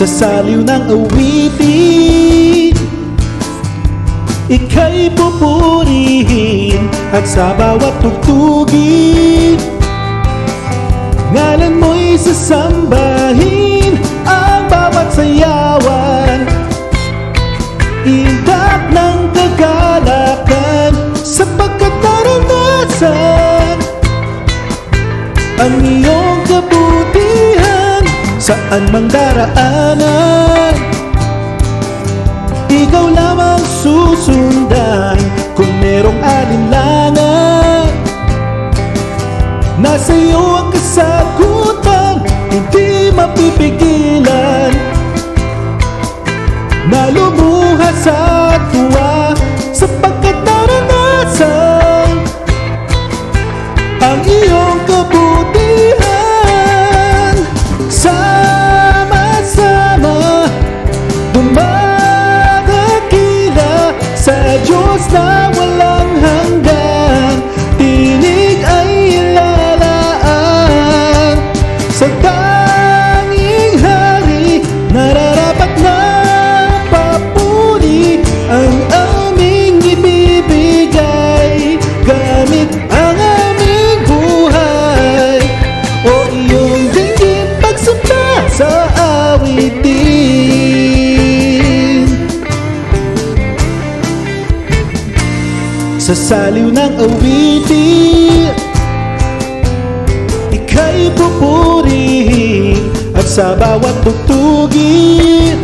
Sa saliw ng awitin Ika'y pupurihin At sa bawat tugtugin. Ngalan mo'y sasambahin Ang bawat sayawan. Indat ng kagalakan Sapagkat naranasan Ang iyong kabutihan Saan mang daraanan Ikaw lamang susundan Kung merong alinlangan. Nasa iyo ang kasagutan Hindi mapipigilan. Nalumuha sa Diyos na Sa saliw ng awitin. Ika'y pupurihin At sa bawat tugtugin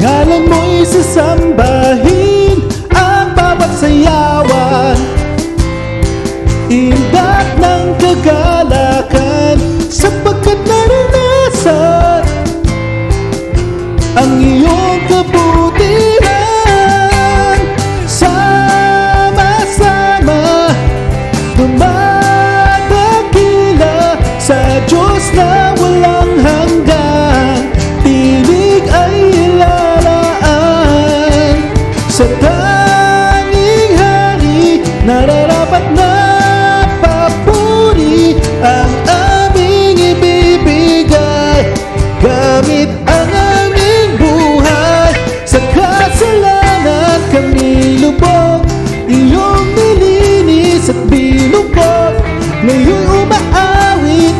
Ngalan mo'y sasambahin Ang bawat sayawan. Indat ng kagalakan Sapagkat naranasan Ang iyong kabutihan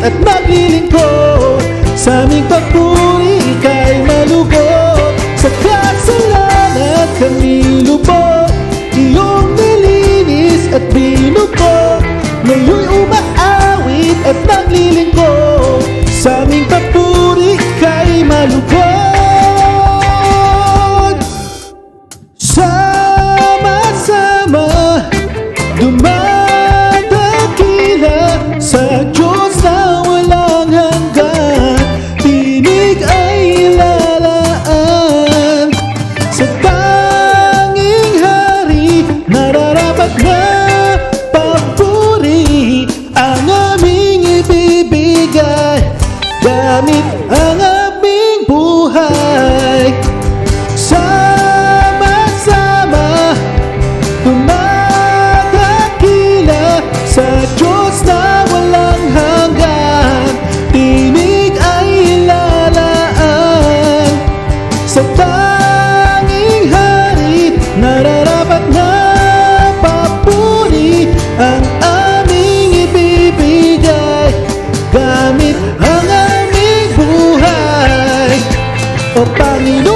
at maglilingkod Sa aming papuri ika'y malugod Sa kasalanan kami lubog Iyong nilinis at binukod Ngayon umaawit at naglilingkod Sa aming papuri ika'y malugod আমি 我把你。